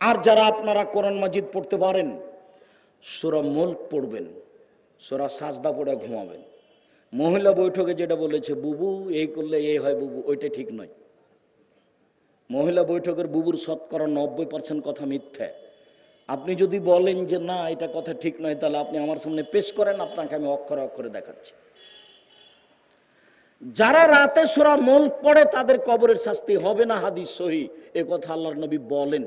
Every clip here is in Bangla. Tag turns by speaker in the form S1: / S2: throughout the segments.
S1: আর যারা আপনারা কোরআন মাজিদ পড়তে পারেন, সোরা মুল্ক পড়বেন, সোরা সাজদা পড়ে ঘুমাবেন। মহিলা বৈঠকে যেটা বলেছে, বুবু, এই করলে এই হয় বুবু, ওইটা ঠিক নয়। মহিলা বৈঠকের বুবুর শতকরা নব্বই পার্সেন্ট কথা মিথ্যা। আপনি যদি বলেন যে, না, এটা কথা ঠিক নয়, তাহলে আপনি আমার সামনে পেশ করেন, আপনাকে আমি অক্ষরে অক্ষরে দেখাচ্ছি। যারা রাতে সোরা মুল্ক পড়ে, তাদের কবরের শাস্তি হবে না, হাদিস সহি। এ কথা আল্লাহর নবী বলেন।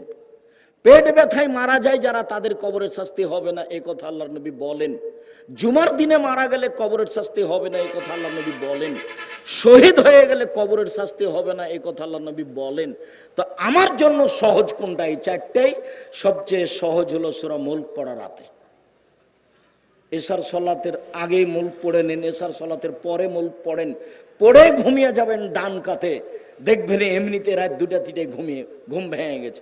S1: পেট ব্যথায় মারা যায় যারা, তাদের কবরের শাস্তি হবে না, এ কথা আল্লাহর নবী বলেন। জুমার দিনে মারা গেলে কবরের শাস্তি হবে না, এ কথা আল্লাহ নবী বলেন। শহীদ হয়ে গেলে কবরের শাস্তি হবে না, এ কথা আল্লাহ নবী বলেন। তো আমার জন্য সহজ কোনটা? এই চারটেই সবচেয়ে সহজ হলো সোরা মুল্ক পড়া রাতে। এশার সলাতের আগেই মুল্ক পড়ে নেন, এশার সলাতের পরে মুল্ক পড়েন। পড়ে ঘুমিয়ে যাবেন ডান কাতে দেখবেন এমনিতে রাত দুটা তিটে ঘুমিয়ে, ঘুম ভেঙে গেছে।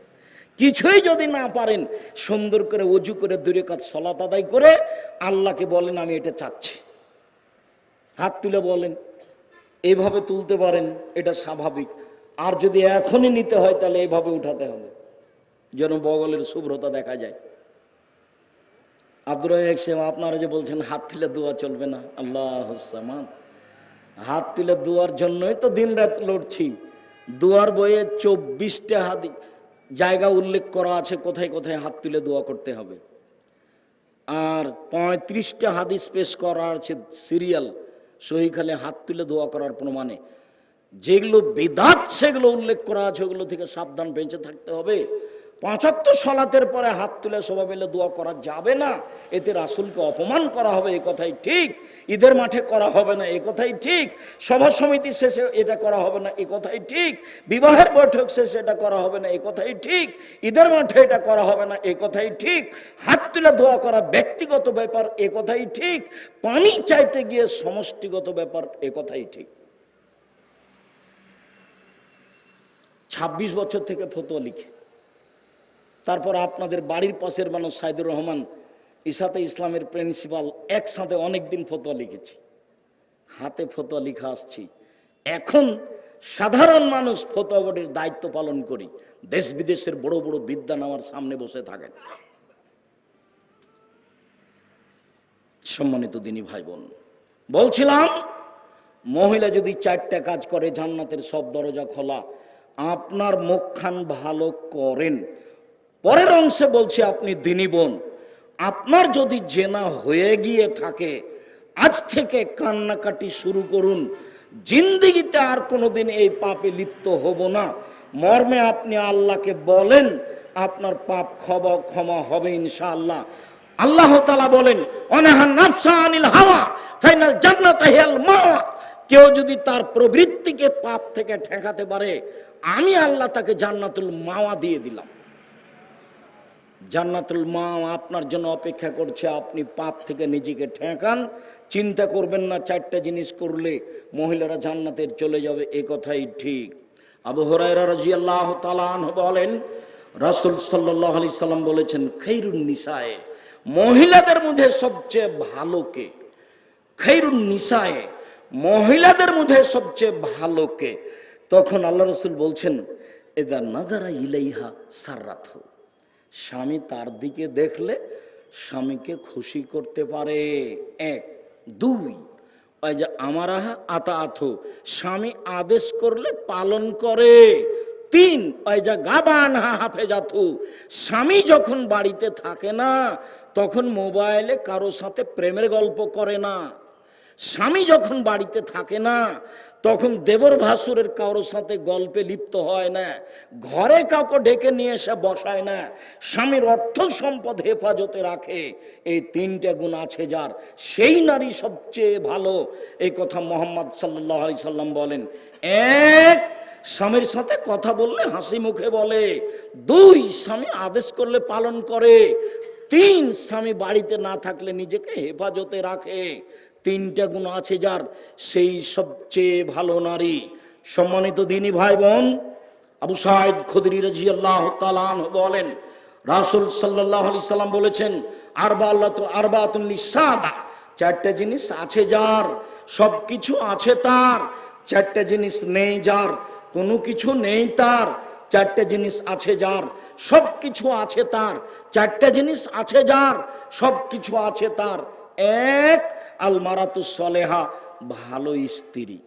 S1: কিছুই যদি না পারেন, সুন্দর করে অজু করে দূরে কাজ সলাত আদায় করে আল্লাহকে বলেন, আমি এটা চাচ্ছি। হাত তুলে বলেন এইভাবে তুলতে পারেন, এটা স্বাভাবিক। আর যদি এখনই নিতে হয়, তাহলে এইভাবে উঠাতে হবে। যেন বগলের শুভ্রতা দেখা যায়। আব্দুর সাহেব, আপনারা যে বলছেন, হাত তুলে দোয়া চলবে না। আল্লাহ সামাদ। হাত তুলে দোয়ার জন্যই তো দিন রাত লড়ছি। দোয়ার বইয়ে চব্বিশটা হাত জায়গা উল্লেখ করা আছে, কোথায় কোথায় হাত তুলে দোয়া করতে হবে। আর পঁয়ত্রিশটা হাদিস পেশ করা আছে, সিরিয়াল সহিখালে হাত তুলে দোয়া করার প্রমাণে। যেগুলো বেদাত, সেগুলো উল্লেখ করা আছে, ওগুলো থেকে সাবধান বেঁচে থাকতে হবে। পঁচাত্তর সলাতের পরে হাত তুলে সবাই মিলে দোয়া করা যাবে না। এতে রাসুলকে অপমান করা হবে, এ কথাই ঠিক। ঈদের মাঠে করা হবে না, এ কথাই ঠিক। সভা সমিতি শেষে এটা করা হবে না, এ কথাই ঠিক। বিবাহের বৈঠক শেষে এটা করা হবে না, এ কথাই ঠিক। ঈদের মাঠে এটা করা হবে না, এ কথাই ঠিক। হাত তুলে দোয়া করা ব্যক্তিগত ব্যাপার, এ কথাই ঠিক। পানি চাইতে গিয়ে সমষ্টিগত ব্যাপার, এ কথাই ঠিক। ছাব্বিশ বছর থেকে ফতোয়া লিখে। তারপর আপনাদের বাড়ির পাশের মানুষ সাইদুর রহমান ইসাতে ইসলামের প্রিন্সিপাল, একসাথে অনেক দিন ফতোয়া লিখেছি। হাতে ফতোয়া লিখা আসছি। এখন সাধারণ মানুষ ফতোয়া বোর্ডের দায়িত্ব পালন করি। দেশ বিদেশের বড় বড় বিদ্যান আমার সামনে বসে থাকেন। সম্মানিত দিনী ভাই বোন বলছিলাম, মহিলা যদি চারটা কাজ করে, জান্নাতের সব দরজা খোলা, আপনার মুখখান ভালো করেন। পরের অংশে বলছে, আপনি দিনী বোন, আপনার যদি জেনা হয়ে গিয়ে থাকে, আজ থেকে কান্নাকাটি শুরু করুন। জিন্দিগিতে আর কোনোদিন এই পাপে লিপ্ত হব না। মর্মে আপনি আল্লাহকে বলেন, আপনার পাপ ক্ষমা ক্ষমা হবে ইনশাআল্লাহ। আল্লাহ তালা বলেন অনাহান নাফসা আনিল হাওয়া, ফাইনাল জান্নাত হিয়াল মাওয়া। কেউ যদি তার প্রবৃত্তিকে পাপ থেকে ঠেকাতে পারে, আমি আল্লাহ তাকে জান্নাতুল মাওয়া দিয়ে দিলাম। জান্নাতুল মা আপনার জন্য অপেক্ষা করছে, আপনি পাপ থেকে নিজেকে ঠেকান। চিন্তা করবেন না, চারটা জিনিস করলে মহিলারা জান্নাতের চলে যাবে, এ কথাই ঠিক। আবু হরাইরা রাজিয়াল্লাহ তালান বলেন, রাসুল সাল্লাহ আলি সাল্লাম বলেছেন, খৈরুন নিসায়ে, মহিলাদের মধ্যে সবচেয়ে ভালো কে? খৈরুন নিসায়ে, মহিলাদের মধ্যে সবচেয়ে ভালো কে? তখন আল্লাহ রসুল বলছেন এদা নাদারা ইলাইহা সার্রাথ স্বামী তার দিকে দেখলে স্বামীকে খুশি করতে পারে। এক। দুই। ওই যে আমার আহা আতা আথো স্বামী আদেশ করলে পালন করে। তিন। ওই যে গাবান হা হাফে হাফেজাথু স্বামী যখন বাড়িতে থাকে না, তখন মোবাইলে কারও সাথে প্রেমের গল্প করে না। স্বামী যখন বাড়িতে থাকে না তখন দেবর ভাসুরের কারোর সাথে গল্পে লিপ্ত হয় না। ঘরে কাউকে ডেকে নিয়ে এসে বসায় না। স্বামীর অর্থ সম্পদ হেফাজতে রাখে। এই তিনটে গুণ আছে যার। সেই নারী সবচেয়ে ভালো। এই কথা মোহাম্মদ সাল্লাহ আলি সাল্লাম বলেন। এক, স্বামীর সাথে কথা বললে হাসি মুখে বলে। দুই, স্বামী আদেশ করলে পালন করে। তিন, স্বামী বাড়িতে না থাকলে নিজেকে হেফাজতে রাখে। তিনটা গুণ আছে যার, সেই সবচেয়ে ভালো নারী। সম্মানিত দিনী ভাই বোন আবু সাইদ খুদরি রাজি আল্লাহ বলেন, রাসুল সাল্লাহ আলি সাল্লাম বলেছেন আরবা আল্লাহ তো আরবাতুন সাদা চারটা জিনিস আছে যার সব কিছু আছে তার, চারটা জিনিস নেই যার, কোনো কিছু নেই তার, চারটে জিনিস আছে যার সব কিছু আছে তার, চারটে জিনিস আছে যার সব কিছু আছে তার, এক আলমারাতু সলেহা ভালো স্ত্রী।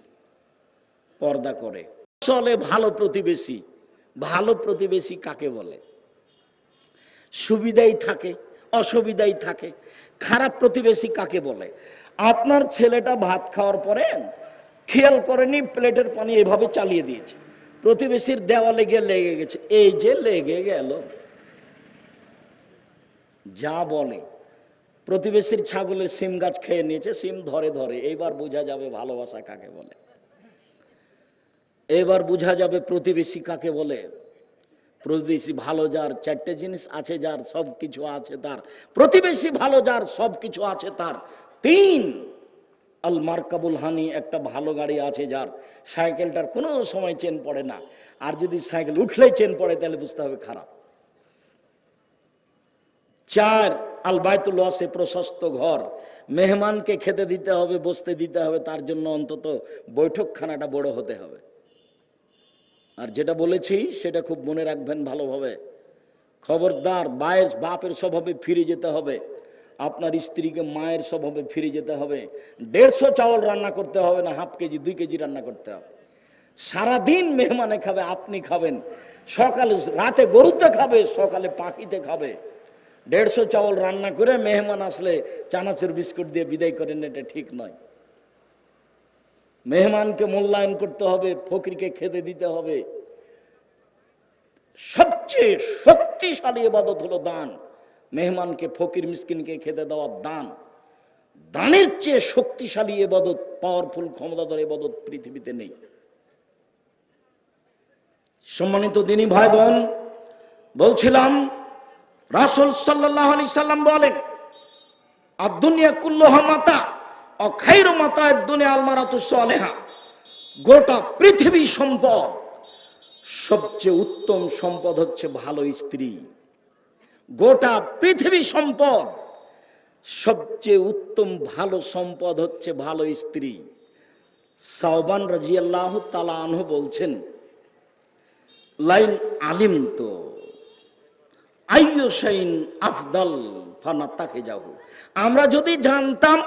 S1: পর্দা করে। চলে ভালো প্রতিবেশী। ভালো প্রতিবেশী কাকে বলে? সুবিধাই থাকে, অসুবিধাই থাকে। খারাপ প্রতিবেশী কাকে বলে? আপনার ছেলেটা ভাত খাওয়ার পরে খেয়াল করেনি, প্লেটের পানি এভাবে চালিয়ে দিয়েছে। প্রতিবেশীর দেওয়ালে গিয়ে লেগে গেছে। এই যে লেগে গেল। যা বলে। প্রতিবেশীর ছাগলের সিম গাছ খেয়ে নিয়েছে, সিম ধরে ধরে। এইবার বোঝা যাবে ভালোবাসা কাকে বলে। এবার বোঝা যাবে প্রতিবেশী কাকে বলে। প্রতিবেশী ভালো যার, চারটে জিনিস আছে যার সব কিছু আছে তার। প্রতিবেশী ভালো যার সব কিছু আছে তার। তিন, আল মার্কাবুল হানি একটা ভালো গাড়ি আছে যার। সাইকেলটার কোনো সময় চেন পড়ে না। আর যদি সাইকেল উঠলেই চেন পড়ে, তাহলে বুঝতে হবে খারাপ। চার আল বাইতুল ওয়াসে প্রশস্ত ঘর। মেহমানকে খেতে দিতে হবে, বসতে দিতে হবে, তার জন্য অন্তত বৈঠকখানাটা বড় হতে হবে। আর যেটা বলেছি, সেটা খুব মনে রাখবেন ভালোভাবে। খবরদার, বায়ের, বাপের স্বভাবে ফিরে যেতে হবে। আপনার স্ত্রীকে মায়ের স্বভাবে ফিরে যেতে হবে। দেড়শো চাউল রান্না করতে হবে, না হাফ কেজি, দুই কেজি রান্না করতে হবে। সারাদিন মেহমানে খাবে, আপনি খাবেন। সকালে, রাতে গরুতে খাবে, সকালে পাখিতে খাবে। দেড়শো চাউল রান্না করে মেহমান আসলে চানাচুর বিস্কুট দিয়ে বিদায় করেন, এটা ঠিক নয়। মেহমানকে মূল্যায়ন করতে হবে, ফকিরকে খেতে দিতে হবে। সবচেয়ে শক্তিশালী এবাদত হলো দান। মেহমানকে, ফকির মিসকিনকে খেতে দেওয়ার দান। দানের চেয়ে শক্তিশালী এবাদত পাওয়ারফুল ক্ষমতাধর এবাদত পৃথিবীতে নেই। সম্মানিত দিনী ভাই বোন, বলছিলাম রাসুল সাল্লাহ আলি সাল্লাম বলেন আর দুনিয়া কুল্লোহা মাতা অখাইর মাতা দুনিয়া আলমারাতু সালেহা। গোটা পৃথিবী সম্পদ, সবচেয়ে উত্তম সম্পদ হচ্ছে ভালো স্ত্রী। গোটা পৃথিবী সম্পদ, সবচেয়ে উত্তম ভালো সম্পদ হচ্ছে ভালো স্ত্রী। সাহবান রাজিয়াল্লাহ তালা আনহু বলছেন, লাইন আলিম তো আইয়সাইন আফদাল ফানা তাকে যাব আমরা যদি জানতাম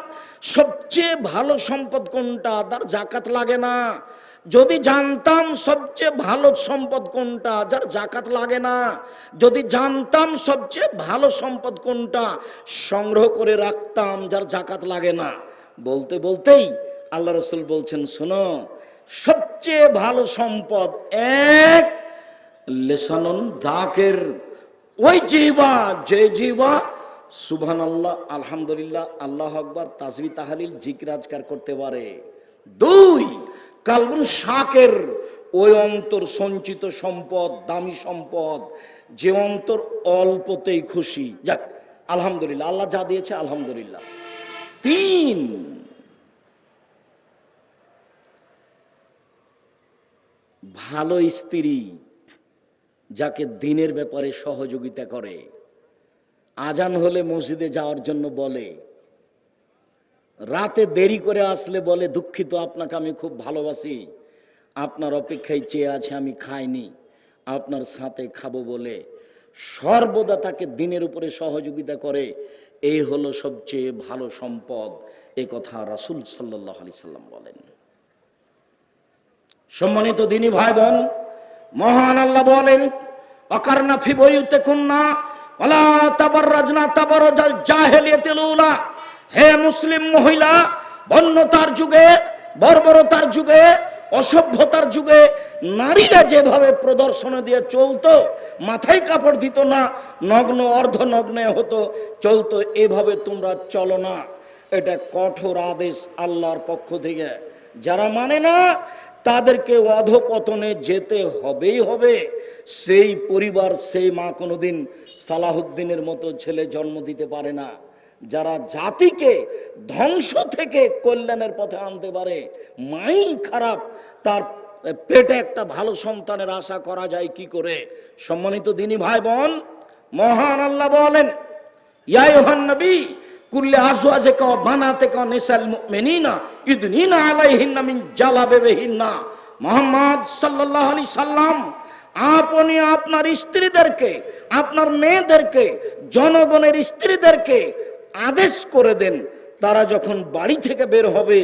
S1: সবচেয়ে ভালো সম্পদ কোনটা তার জাকাত লাগে না। যদি জানতাম সবচেয়ে ভালো সম্পদ কোনটা, যার জাকাত লাগে না। যদি জানতাম সবচেয়ে ভালো সম্পদ কোনটা, সংগ্রহ করে রাখতাম, যার জাকাত লাগে না। বলতে বলতেই আল্লাহ রসুল বলছেন, শোনো, সবচেয়ে ভালো সম্পদ এক লেসানন দাকের ওই জিবা যে জিবা সুবহান আল্লাহ আলহামদুলিল্লাহ, আল্লাহ আকবর তাজবি তাহালিল জিকরাজকার করতে পারে। দুই, কালবুন শাকের ওই অন্তর সঞ্চিত সম্পদ, দামি সম্পদ, যে অন্তর অল্পতেই খুশি। যাক, আলহামদুলিল্লাহ, আল্লাহ যা দিয়েছে, আলহামদুলিল্লাহ। তিন, ভালো স্ত্রী যাকে দিনের ব্যাপারে সহযোগিতা করে। আজান হলে মসজিদে যাওয়ার জন্য বলে। রাতে দেরি করে আসলে বলে, দুঃখিত, আপনাকে আমি খুব ভালোবাসি। আপনার অপেক্ষায় চেয়ে আছে, আমি খাইনি। আপনার সাথে খাব বলে। সর্বদা তাকে দিনের উপরে সহযোগিতা করে। এই হলো সবচেয়ে ভালো সম্পদ, এ কথা রাসুল সাল্লাহ আলি সাল্লাম বলেন। সম্মানিত দিনী ভাই বোন মহান আল্লাহ বলেন অকারনা ফি বইতে কুন্না, ওয়ালা তাবাররাজনা তাবাররাজাল জাহেলিয়াতিল উলা হে মুসলিম মহিলা, বন্যতার যুগে, বর্বরতার যুগে, অসভ্যতার যুগে, নারীরা যেভাবে প্রদর্শন দিয়ে চলতো, মাথায় কাপড় দিত না, নগ্ন অর্ধ নগ্নে হতো, চলতো, এভাবে তোমরা চলো না। এটা কঠোর আদেশ আল্লাহর পক্ষ থেকে। যারা মানে না তাদেরকে অধপতনে যেতে হবেই হবে। সেই পরিবার, সেই মা কোনোদিন সালাহুদ্দিনের মতো ছেলে জন্ম দিতে পারে না। যারা জাতিকে ধ্বংস থেকে কল্যাণের পথে আনতে পারে, মাই খারাপ, তার পেটে একটা ভালো সন্তানের আশা করা যায় কি করে? সম্মানিত দিনী ভাই বোন, মহান আল্লাহ বলেন, ইয়া ইউহান নবী কুল্লে আজওয়াজিকা ওয়া বানাতিকা নিসাল মুমিনিনা, ইদনিনা আলাইহিন্না মিন জালাবিবিহিন্না। মুহাম্মদ সাল্লাল্লাহু আলাইহি সাল্লাম, আপনি আপনার স্ত্রীদেরকে, আপনার মেয়েদেরকে, জনগণের স্ত্রীদেরকে আদেশ করে দেন, তারা যখন বাড়ি থেকে বের হবে,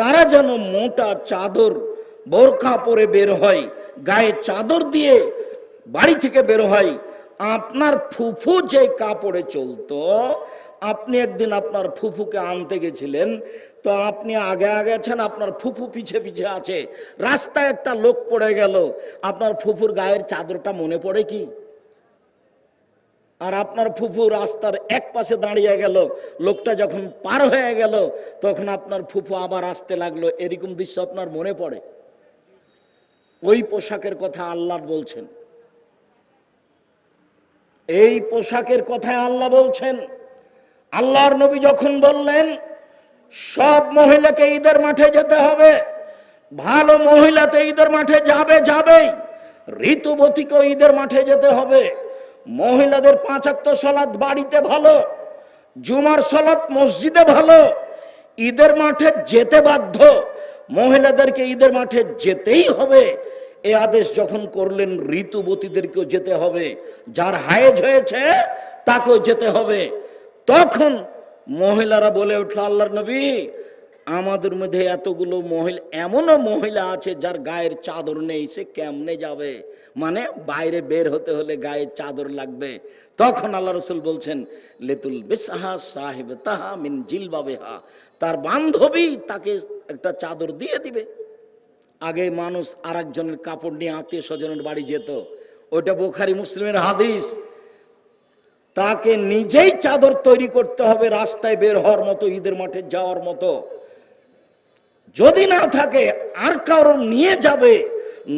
S1: তারা যেন মোটা চাদর, বোরখা পরে বের হয়, গায়ে চাদর দিয়ে বাড়ি থেকে বের হয়, আপনার ফুফু যে কাপড়ে চলতো আপনি একদিন আপনার ফুফুকে আনতে গেছিলেন, তো আপনি আগে আগে আছেন, আপনার ফুফু পিছে পিছে আছে, রাস্তায় একটা লোক পড়ে গেল, আপনার ফুফুর গায়ের চাদরটা মনে পড়ে কি? আর আপনার ফুফু রাস্তার এক পাশে দাঁড়িয়ে গেল, লোকটা যখন পার হয়ে গেল, তখন আপনার ফুফু আবার আসতে লাগল, এরকম দৃশ্য আপনার মনে পড়ে? ওই পোশাকের কথা আল্লাহ বলছেন। এই পোশাকের কথায় আল্লাহ বলছেন। আল্লাহর নবী যখন বললেন, সব মহিলাকে ঈদের মাঠে যেতে হবে, ভালো মহিলাতে ঈদের মাঠে যাবে যাবেই, ঋতুবতীকেও ঈদের মাঠে যেতে হবে। মহিলাদের পাঁচাক্ত সলাদ বাড়িতে ভালো, জুমার সলাৎ মসজিদে ভালো, ঈদের মাঠে যেতে বাধ্য, মহিলাদেরকে ঈদের মাঠে যেতেই হবে। এ আদেশ যখন করলেন, ঋতুবতীদেরকেও যেতে হবে, যার হায়েজ হয়েছে, তাকেও যেতে হবে। তখন মহিলারা বলে উঠল, আল্লাহর নবী, আমাদের মধ্যে এতগুলো মহিলা, এমনও মহিলা আছে যার গায়ের চাদর নেই, সে কেমনে যাবে? মানে বাইরে বের হতে হলে গায়ের চাদর লাগবে। তখন আল্লাহ রসুল বলছেন, লেতুল বিসাহা সাহেব তাহা মিন জিলবাবেহা। তার বান্ধবী তাকে একটা চাদর দিয়ে দিবে। আগে মানুষ আর কাপড় নিয়ে আত্মীয় স্বজনের বাড়ি যেত। ওইটা বোখারি মুসলিমের হাদিস। তাকে নিজেই চাদর তৈরি করতে হবে, রাস্তায় বের হওয়ার মতো, ঈদের মাঠে যাওয়ার মতো। যদি না থাকে, আর কারও নিয়ে যাবে,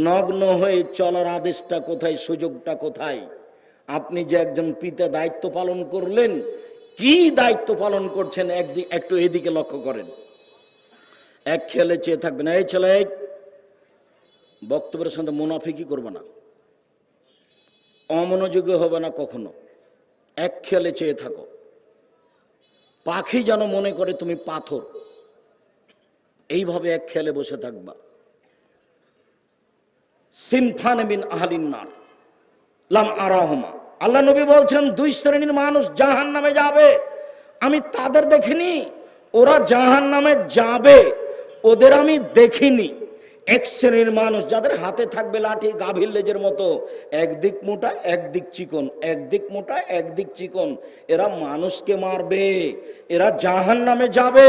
S1: নগ্ন হয়ে চলার আদেশটা কোথায়, সুযোগটা কোথায়? আপনি যে একজন পিতা দায়িত্ব পালন করলেন, কি দায়িত্ব পালন করছেন একদিক একটু এদিকে লক্ষ্য করেন। এক খেলে চেয়ে থাকবেন এই ছেলে বক্তব্যের সাথে মুনাফিকি করবে না। অমনোযোগী হবে না কখনো। এক খেয়ালে চেয়ে থাকো। পাখি যেন মনে করে তুমি পাথর, এইভাবে এক খেয়ালে বসে থাকবা। সিনফান বিন আহলিন্নার লাম আরাহমা। আল্লাহ নবী বলছেন, দুই শ্রেণির মানুষ জাহান নামে যাবে। আমি তাদের দেখিনি, ওরা জাহান নামে যাবে। ওদের আমি দেখিনি। এক শ্রেণির মানুষ যাদের হাতে থাকবে লাঠি, গাভীর লেজের মতো, একদিক মোটা, একদিক চিকন, একদিক মোটা, একদিক চিকন, এরা মানুষকে মারবে, এরা জাহান নামে যাবে।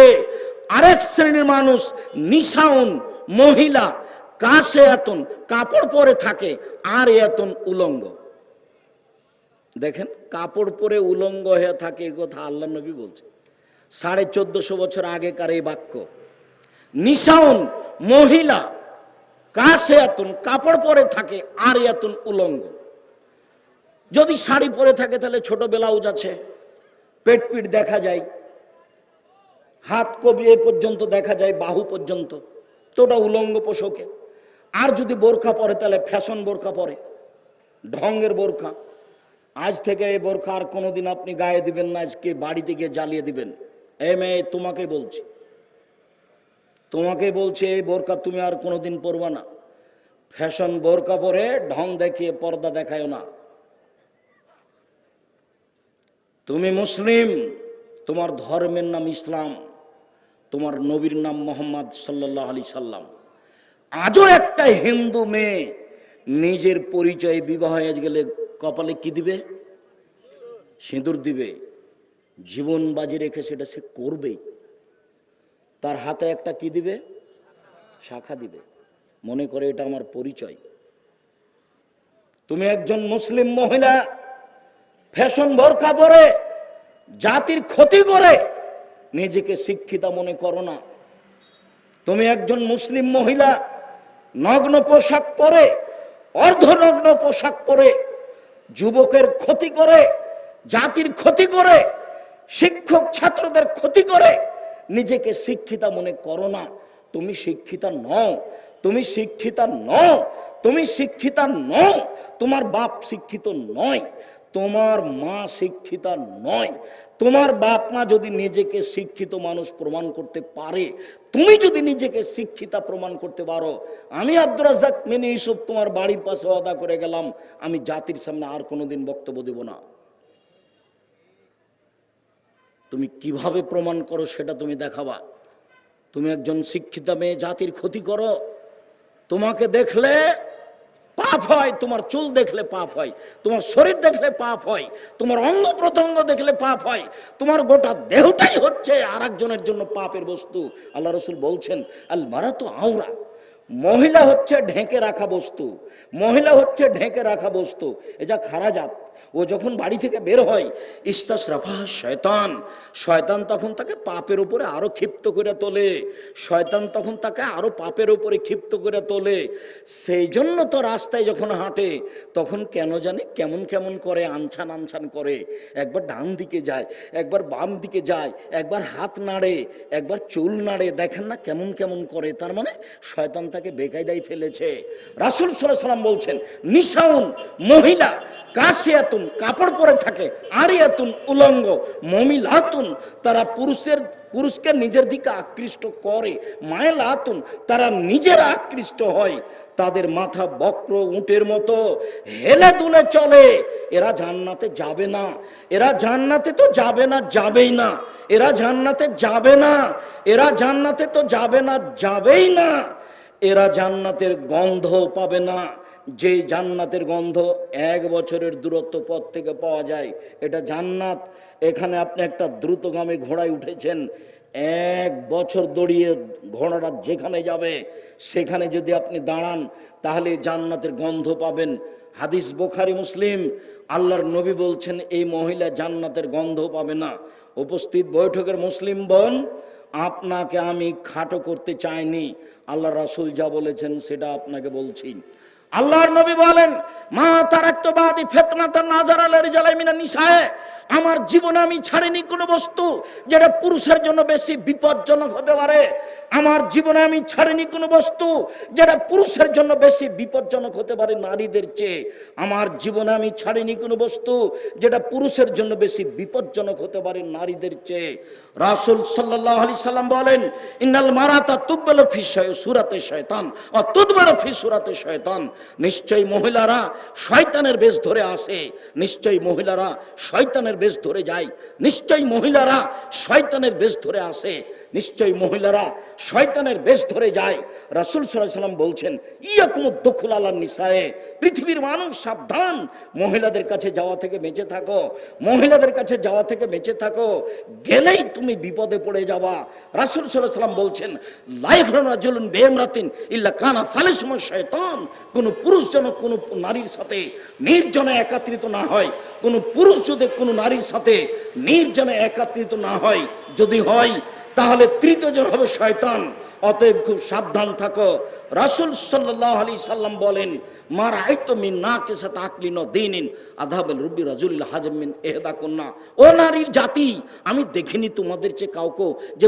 S1: আরেক শ্রেণির মানুষ নিশাউন, মহিলা, কাশে এতন, কাপড় পরে থাকে, আর এতন উলঙ্গ। দেখেন, কাপড় পরে উলঙ্গ হয়ে থাকে এ কথা আল্লাহ নবী বলছে। সাড়ে চোদ্দশো বছর আগেকার এই বাক্য। নিশাউন, মহিলা কাশে এতন কাপড় পরে থাকে আর এতন উলঙ্গ। যদি শাড়ি পরে থাকে, তাহলে ছোট ব্লাউজ আছে, পেট পিট দেখা যায়, হাত কবি এ পর্যন্ত দেখা যায়, বাহু পর্যন্ত, তো ওটা উলঙ্গ পোশাকে। আর যদি বোরখা পরে, তাহলে ফ্যাশন বোরখা পরে ঢঙ্গের বোরখা। আজ থেকে এই বোরখা আর কোনোদিন আপনি গায়ে দিবেন না, আজকে বাড়িতে গিয়ে জ্বালিয়ে দিবেন। এ মেয়ে, তোমাকে বলছি। তোমাকে বলছে, এই বোরকা তুমি আর কোনোদিন পরবা না। ফ্যাশন বোরকা পরে ঢং দেখিয়ে পর্দা দেখায় না। তুমি মুসলিম, তোমার ধর্মের নাম ইসলাম, তোমার নবীর নাম মোহাম্মদ সাল্লাহ আলি সাল্লাম। আজও একটা হিন্দু মেয়ে নিজের পরিচয় বিবাহ গেলে কপালে কি দিবে? সিঁদুর দিবে। জীবন বাজি রেখে সেটা সে করবেই। তার হাতে একটা কি দিবে? শাখা দিবে। মনে করে এটা আমার পরিচয়। তুমি একজন মুসলিম মহিলা, ফ্যাশন বোরখা পরে, জাতির ক্ষতি করে, নিজেকে শিক্ষিতা মনে করো না। তুমি একজন মুসলিম মহিলা, নগ্ন পোশাক পরে, অর্ধনগ্ন পোশাক পরে, যুবকের ক্ষতি করে, জাতির ক্ষতি করে, শিক্ষক ছাত্রদের ক্ষতি করে নিজেকে শিক্ষিতা মনে করো না। তুমি শিক্ষিতা নও, তুমি শিক্ষিতা নও, তুমি শিক্ষিতা নও, তোমার বাপ শিক্ষিত নয়, তোমার মা শিক্ষিতা নয়। তোমার বাপ মা যদি নিজেকে শিক্ষিত মানুষ প্রমাণ করতে পারে, তুমি যদি নিজেকে শিক্ষিতা প্রমাণ করতে পারো, আমি আব্দুর রাজাক মেনে ইসব তোমার বাড়ির পাশে অদা করে গেলাম, আমি জাতির সামনে আর কোনোদিন বক্তব্য দেব না। তুমি কীভাবে প্রমাণ করো সেটা তুমি দেখাবা? তুমি একজন শিক্ষিতা মেয়ে, জাতির ক্ষতি করো। তোমাকে দেখলে পাপ হয়, তোমার চুল দেখলে পাপ হয়, তোমার শরীর দেখলে পাপ হয়, তোমার অঙ্গ প্রত্যঙ্গ দেখলে পাপ হয়, তোমার গোটা দেহটাই হচ্ছে আর একজনের জন্য পাপের বস্তু। আল্লাহ রসুল বলছেন, আল মারা তো আওরা মহিলা হচ্ছে ঢেকে রাখা বস্তু, মহিলা হচ্ছে ঢেকে রাখা বস্তু। এ যা খারাজাত ও যখন বাড়ি থেকে বের হয়, ইস্তাস রাফা শয়তান। শয়তান তখন তাকে পাপের উপরে আরও ক্ষিপ্ত করে তোলে। শয়তান তখন তাকে আরও পাপের উপরে ক্ষিপ্ত করে তোলে। সেই জন্য তো রাস্তায় যখন হাঁটে, তখন কেন জানে কেমন কেমন করে আনছান আনছান করে। একবার ডান দিকে যায়, একবার বাম দিকে যায়, একবার হাত নাড়ে, একবার চুল নাড়ে, দেখেন না কেমন কেমন করে। তার মানে শয়তান তাকে বেকায়দায় ফেলেছে। রাসুল সাল্লাম বলছেন নিশাউন মহিলা, কাশিয়াতুন কাপড় পরে থাকে, আরিয়াতুন উলঙ্গ, মমিলাতুন, তারা পুরুষের, পুরুষকে নিজের দিকে আকৃষ্ট করে, মায়েলাতুন, তারা নিজেরা আকৃষ্ট হয়, তাদের মাথা বক্র উটের মতো, হেলে দুলে চলে, এরা জান্নাতে যাবে না, এরা জান্নাতে তো যাবে না, যাবেই না, এরা জান্নাতে যাবে না, এরা জান্নাতে তো যাবে না, যাবেই না, এরা জান্নাতের গন্ধ পাবে না। যে জান্নাতের গন্ধ এক বছরের দূরত্ব পথ থেকে পাওয়া যায়, এটা জান্নাত। এখানে আপনি একটা দ্রুতগামী ঘোড়ায় উঠেছেন, এক বছর দড়িয়ে ঘোড়াটা যেখানে যাবে, সেখানে যদি আপনি দাঁড়ান, তাহলে জান্নাতের গন্ধ পাবেন। হাদিস বোখারি, মুসলিম, আল্লাহর নবী বলছেন, এই মহিলা জান্নাতের গন্ধ পাবে না। উপস্থিত বৈঠকের মুসলিম বোন, আপনাকে আমি খাটো করতে চাইনি। আল্লাহ রাসুল যা বলেছেন, সেটা আপনাকে বলছি। আল্লাহর নবী বলেন, মা তারাক্তবাদী ফেতনাতার নাজার আলের জালাইমিনা নিশায় আমার জীবনে আমি ছাড়িনি কোনো বস্তু যেটা পুরুষের জন্য বেশি বিপজ্জনক হতে পারে। আমার জীবনে আমি ছাড়িনি কোনো বস্তু। যেটা পুরুষের জন্য বেশি বিপজ্জনক হতে পারে নারীদের চেয়ে, আমার জীবনে আমি ছাড়িনি কোনো বস্তু। যেটা পুরুষের জন্য বেশি বিপজ্জনক হতে পারে নারীদের চেয়ে। রাসুল সাল্লাহ আলি সাল্লাম বলেন, ইন্নাল মারাতা তুব্বেল ফি সুরাতে শয়তান, ও তুদবেল ফি সুরাতে শয়তান। নিশ্চয়ই মহিলারা শয়তানের বেশ ধরে আসে, নিশ্চয়ই মহিলারা শয়তানের বেশ ধরে যায়, নিশ্চয়ই মহিলারা শয়তানের বেশ ধরে আসে। নিশ্চয়ই মহিলারা শয়তানের বেশ ধরে যায়। রাসুল সাল্লাম বলছেন, ইয়াকুম দখুল আল্লাহ নিসায়ে, পৃথিবীর মানুষ সাবধান, মহিলাদের কাছে যাওয়া থেকে বেঁচে থাকো, মহিলাদের কাছে যাওয়া থেকে বেঁচে থাকো, গেলেই তুমি বিপদে পড়ে যাওয়া রাসুল সাল্লাহ সাল্লাম বলছেন লাইফ রাজুলুন বেমরাতিন ইল্লা কানা ফালিসময় শয়তান কোনো পুরুষ যেন কোনো নারীর সাথে নির্জনে একাত্রিত না হয়, কোনো পুরুষ যদি কোনো নারীর সাথে নির্জনে একাত্রিত না হয়, যদি হয় তাহলে তৃতীয়জন হবে শয়তান। অতএব খুব সাবধান থাকো। রাসুল সাল্লাহ আলি সাল্লাম বলেন মার নারীর জাতি, আমি দেখিনি তোমাদের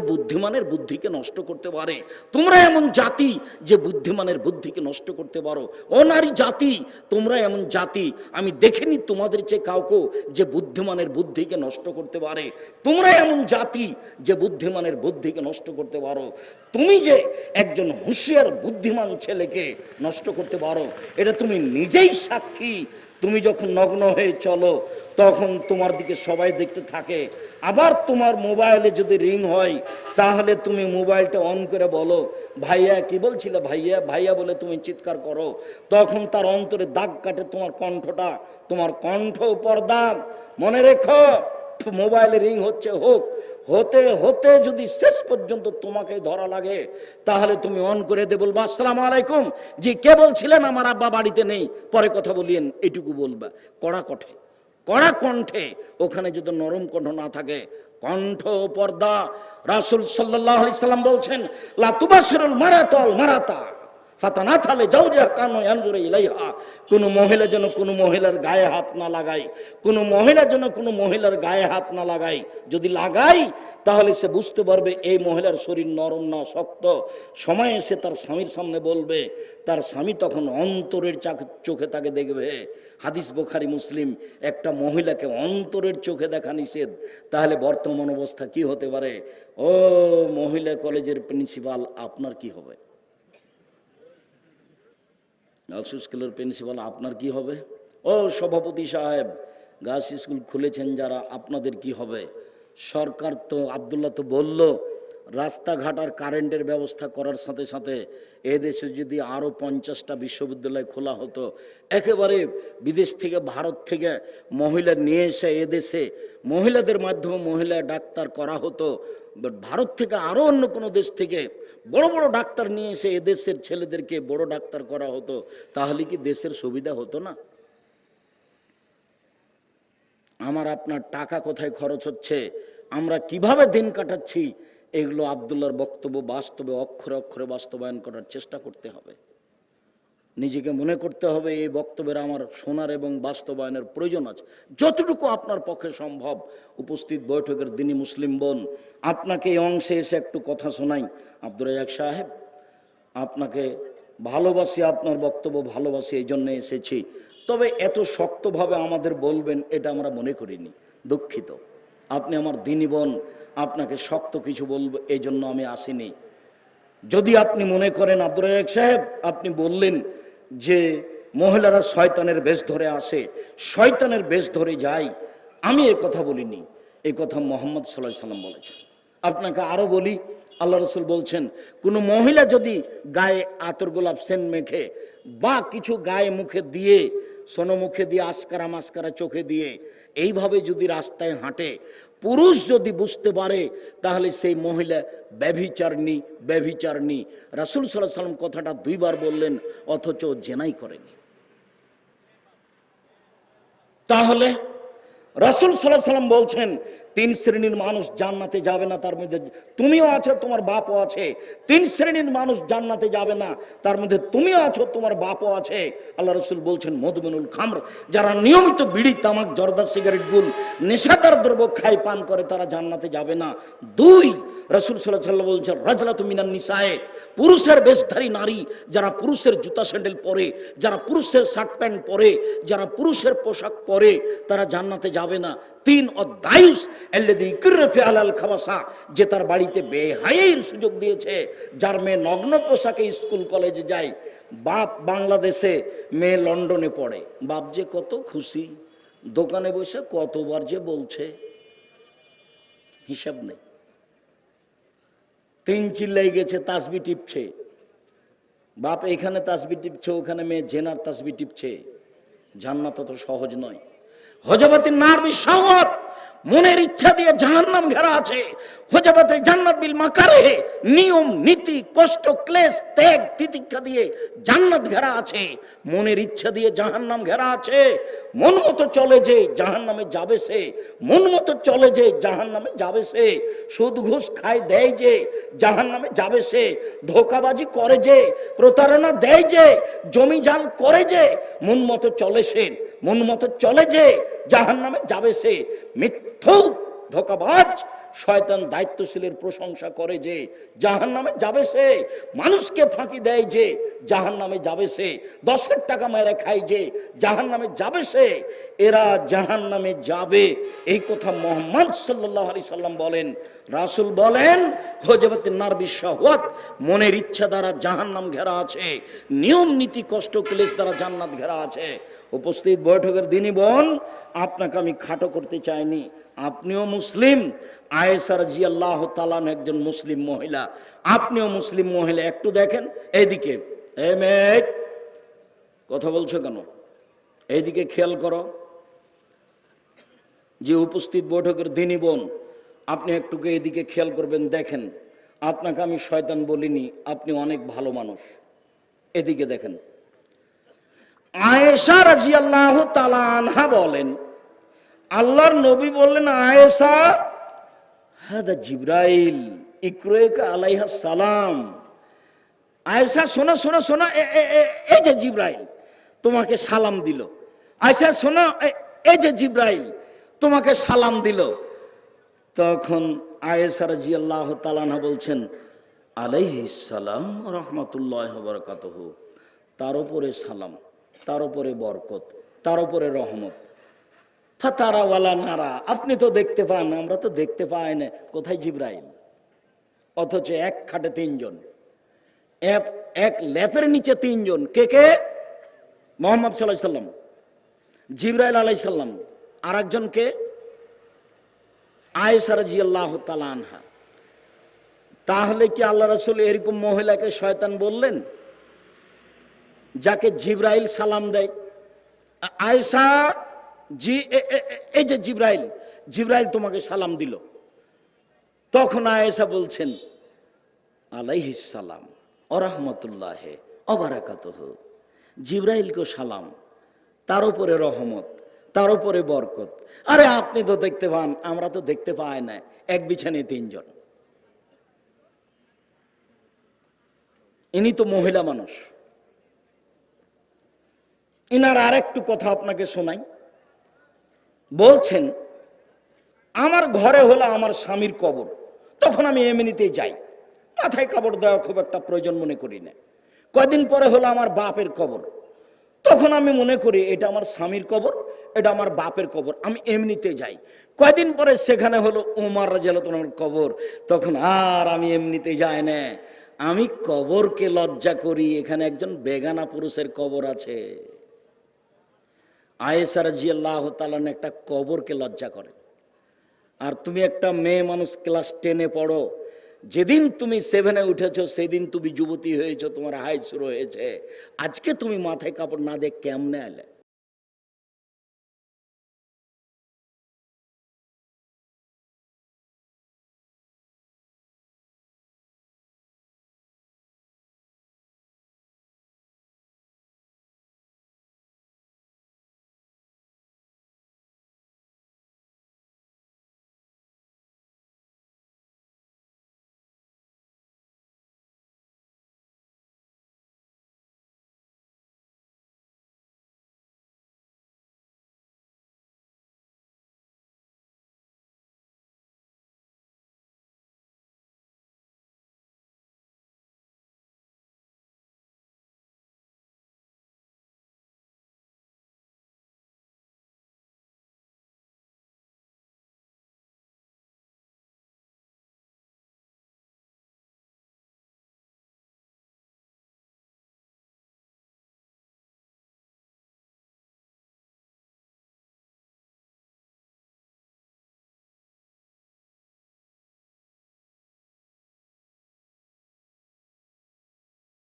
S1: বুদ্ধিমানের বুদ্ধিকে নষ্ট করতে পারে। তোমরা এমন জাতি যে বুদ্ধিমানের বুদ্ধিকে নষ্ট করতে পারো। ও নারী জাতি, তোমরা এমন জাতি, আমি দেখিনি তোমাদের চেয়ে কাউকে যে বুদ্ধিমানের বুদ্ধিকে নষ্ট করতে পারে। তোমরা এমন জাতি যে বুদ্ধিমানের বুদ্ধিকে নষ্ট করতে পারো। তুমি যে একজন হুঁশিয়ার, বুদ্ধিমান ছেলেকে নষ্ট করতে পারো, এটা তুমি নিজেই সাক্ষী। তুমি যখন নগ্ন হয়ে চলো, তখন তোমার দিকে সবাই দেখতে থাকে। আবার তোমার মোবাইলে যদি রিং হয়, তাহলে তুমি মোবাইলটা অন করে বলো, ভাইয়া, কি বলছিলে ভাইয়া? ভাইয়া বলে তুমি চিৎকার করো। তখন তার অন্তরে দাগ কাটে তোমার কণ্ঠটা। তোমার কণ্ঠ পর্দা। মনে রেখো, মোবাইলে রিং হচ্ছে হোক হতে হতে যদি শেষ পর্যন্ত তোমাকে ধরা লাগে, তাহলে তুমি অন করে দে বলবা, আসসালাম আলাইকুম। জি, কে বলছিলেন, আমার আব্বা বাড়িতে নেই। পরে কথা বলিয়েন, এটুকু বলবা। কড়া কঠে কড়া কণ্ঠে, ওখানে যদি নরম কণ্ঠ না থাকে, কণ্ঠ পর্দা, রাসুল সাল্লাহ সাল্লাম বলছেন লাতুবাসরুল মারাতল মারাতা। মহিলা যেন মহিলার গায়ে হাত না মহিলা যেন মহিলার গায়ে হাত না যদি লাগাই তাহলে সে বুঝতে পারবে এই মহিলার শরীর নরম না শক্ত। সময় এসে তার স্বামীর সামনে বলবে, তার স্বামী তখন অন্তরের চোখে তাকে দেখবে। হাদিস বোখারি, মুসলিম, একটা মহিলাকে অন্তরের চোখে দেখা নিষেধ। তাহলে বর্তমান অবস্থা কি হতে পারে? ও মহিলা কলেজের প্রিন্সিপাল, আপনার কি হবে? গার্লস স্কুলের প্রিন্সিপাল, আপনার কি হবে? ও সভাপতি সাহেব, গার্লস স্কুল খুলেছেন যারা, আপনাদের কি হবে? সরকার তো, আবদুল্লাহ তো বলল, রাস্তাঘাট আর কারেন্টের ব্যবস্থা করার সাথে সাথে এদেশে যদি আরও পঞ্চাশটা বিশ্ববিদ্যালয় খোলা হতো, একেবারে বিদেশ থেকে ভারত থেকে মহিলা নিয়ে এসে এদেশে মহিলাদের মাধ্যমে মহিলা ডাক্তার করা হতো But ভারত থেকে আরও অন্য কোনো দেশ থেকে বড় বড় ডাক্তার নিয়ে এসে এদেশের ছেলেদেরকে বড় ডাক্তার করা হতো, তাহলে কি দেশের সুবিধা হতো না? আমার আপনার টাকা কোথায় খরচ হচ্ছে? আমরা কীভাবে দিন কাটাচ্ছি? এগুলো আবদুল্লাহর বক্তব্য বাস্তবে অক্ষরে অক্ষরে বাস্তবায়ন করার চেষ্টা করতে হবে। নিজেকে মনে করতে হবে, এই বক্তব্যের আমার শোনার এবং বাস্তবায়নের প্রয়োজন আছে। যতটুকু আপনার পক্ষে সম্ভব উপস্থিত বৈঠকের দিনই মুসলিম বোন, আপনাকে এই অংশে এসে একটু কথা শোনাই। আব্দুর রাজাক সাহেব, আপনাকে ভালোবাসি, আপনার বক্তব্য ভালোবাসি, এই জন্য এসেছি। তবে এত শক্তভাবে আমাদের বলবেন, এটা আমরা মনে করিনি, দুঃখিত। আপনি আমার দিনী বোন, আপনাকে শক্ত কিছু বলব, এই জন্য আমি আসিনি। যদি আপনি মনে করেন, আব্দুর সাহেব, আপনি বললেন যে মহিলারা শয়তানের বেশ ধরে আসে, শয়তানের বেশ ধরে যায়, আমি এ কথা বলিনি। এই কথা মোহাম্মদ সাল্লাহ সাল্লাম বলেছেন। আপনাকে আরও বলি, আল্লাহ রসুল বলছেন, কোনো মহিলা যদি গায়ে আতর গোলাপ সেন মেখে বা কিছু গায়ে মুখে দিয়ে, সোনো মুখে দিয়ে, আসকারা মাস্কারা চোখে দিয়ে এইভাবে যদি রাস্তায় হাঁটে, পুরুষ যদি বুঝতে পারে, তাহলে সেই মহিলা ব্যভিচারণী ব্যভিচারণী। রাসুল সাল্লাহ সাল্লাম কথাটা দুইবার বললেন, অথচ জেনাই করেনি। তাহলে রাসুল সাল্লাহ সাল্লাম বলছেন তিন শ্রেণির মানুষ জান্নাতে যাবে না, তার মধ্যে তুমিও আছো, তোমার বাপও আছে। তিন শ্রেণির মানুষ জান্নাতে যাবে না, তার মধ্যে তুমিও আছো, তোমার বাপও আছে। আল্লাহ রসুল বলছেন, মধুমেনুল খামর, যারা নিয়মিত বিড়ি, তামাক, জর্দা, সিগারেট, গুল, নেশাদার দ্রব্য খায়, পান করে, তারা জান্নাতে যাবে না। দুই, রসুল সাল্লাহ বলছেন, রাজলাত মিনান নিসায়ে পুরুষের বেশধারী নারী, যারা পুরুষের জুতা স্যান্ডেল পরে, যারা পুরুষের শার্ট প্যান্ট পরে, যারা পুরুষের পোশাক পরে, তারা জান্নাতে যাবে না। তিন আলাল খাবাসা, যে তার বাড়িতে বেহাইয়ের সুযোগ দিয়েছে। যার মেয়ে নগ্ন পোশাকে স্কুল, কলেজে যায়, বাপ বাংলাদেশে, মেয়ে লন্ডনে পড়ে। বাপ যে কত খুশি, দোকানে বসে কতবার যে বলছে, হিসাব নেই। তিন চিল্লাই গেছে, তাসবি টিপছে। বাপ এখানে তাসবি টিপছে, ওখানে মেয়ে জেনার তাসবি টিপছে। জান্নাত তো সহজ নয়। হজবতী নার বিশ্বাস মনের ইচ্ছা দিয়ে জাহান্নাম ঘেরা আছে। হজবতে জান্নাত বিল মাকারে নিয়ম, নীতি, কষ্ট, ক্লেশ, ত্যাগ, তিতিক্ষা দিয়ে জান্নাত ঘেরা আছে। মনের ইচ্ছা দিয়ে জাহান্নাম ঘেরা আছে। মন মতো চলে যে জাহান্নামে যাবে সে। মন মতো চলে যে জাহান্নামে যাবে সে। সুদ ঘুষ খায়, দেয় যে জাহান্নামে যাবে সে। ধোকাবাজি করে যে, প্রতারণা দেয় যে, জমি জাল করে যে, মন মতো চলে সে। মন মতো চলে যে জাহান নামে যাবে সে। মিথ্যুক, ধোকাবাজ শয়তান দায়িত্বশীলের প্রশংসা করে যে জাহান নামে যাবে সে। মানুষকে ফাঁকি দেয় যে জাহান নামে যাবে সে। দশের টাকা মেরে খায় যে জাহান নামে যাবে সে। এরা জাহান নামে যাবে। এই কথা মোহাম্মদ সাল্লাহ আলি সাল্লাম বলেন। রাসুল বলেন হজবত নার বিশ্বাহত মনের ইচ্ছা দ্বারা জাহান্নাম ঘেরা আছে, নিয়ম নীতি কষ্ট ক্লেশ দ্বারা জান্নাত ঘেরা আছে। উপস্থিত বৈঠকের দিনই বোন আপনাকে আমি খাটো করতে চাইনি। আপনিও মুসলিম আয়েসার জি আল্লাহ তালান একজন মুসলিম মহিলা। আপনিও মুসলিম মহিলা, একটু দেখেন, এইদিকে। এ কথা বলছো কেন? এইদিকে খেয়াল করো। যে উপস্থিত বৈঠকের দিনই বোন, আপনি একটুকে এদিকে খেয়াল করবেন, দেখেন। আপনাকে আমি শয়তান বলিনি, আপনি অনেক ভালো মানুষ। এদিকে দেখেন। আয়েশা রাজি আল্লাহ আনহা বলেন, আল্লাহর নবী বললেন, আয়েশা হাদা জিব্রাইল ইকরোয়েকা আলাইহা সালাম। আয়েশা, শোনো শোনো শোনো এই যে জিব্রাইল, তোমাকে সালাম দিল। আয়েশা, শোনো এই যে জিব্রাইল, তোমাকে সালাম দিল। তখন আয়েশা রাজি আল্লাহ তালানা বলছেন আলাইহিস সালাম রহমতুল্লাহ বরকাতহ। তার উপরে সালাম, তার উপরে বরকত, তার উপরে রহমত। ফাতারাওয়ালা নারা। আপনি তো দেখতে পান, আমরা তো দেখতে পাই না। কোথায় জিব্রাইল? অথচ এক খাটে তিনজন। এক ল্যাপের নিচে তিনজন। কে কে? মোহাম্মদ সাল্লাহ সাল্লাম। জিব্রাইল আলাই সাল্লাম আর একজনকে আয়েসার জি আল্লাহ আনহা। তাহলে কি আল্লাহ রসুল এরকম মহিলাকে শয়তান বললেন? যাকে জিব্রাইল সালাম দেয়। আয়েশা জি এই যে জিব্রাইল জিব্রাইল তোমাকে সালাম দিল। তখন আয়েশা বলছেন আলাইহিস সালাম, অরহমতুল্লাহ অবারাকাত জিব্রাইলকে সালাম, তার উপরে রহমত, তার উপরে বরকত। আরে, আপনি তো দেখতে পান, আমরা তো দেখতে পাই না, এক বিছানে তিনজন। ইনি তো মহিলা মানুষ। ইনার আর একটু কথা আপনাকে শোনাই। বলছেন, আমার ঘরে হলো আমার স্বামীর কবর। তখন আমি এমনিতেই যাই। মাথায় কাপড় দেওয়া খুব একটা প্রয়োজন মনে করি না। কয়দিন পরে হলো আমার বাপের কবর। তখন আমি মনে করি, এটা আমার স্বামীর কবর, এটা আমার বাপের কবর। আমি এমনিতে যাই। কয়দিন পরে সেখানে হলো উমার রাজিয়ালতনের কবর। তখন আর আমি এমনিতে যাই না। আমি কবরকে লজ্জা করি। এখানে একজন বেগানা পুরুষের কবর আছে। আয়েসার জিয়াল্লাহ তালান একটা কবরকে লজ্জা করে আর তুমি একটা মেয়ে মানুষ ক্লাস টেনে পড়ো, যেদিন তুমি সেভেনে উঠেছো, সেদিন তুমি যুবতী হয়েছো, তোমার হাই শুরু হয়েছে। আজকে তুমি মাথায় কাপড় না দিয়ে কেমনে এলে?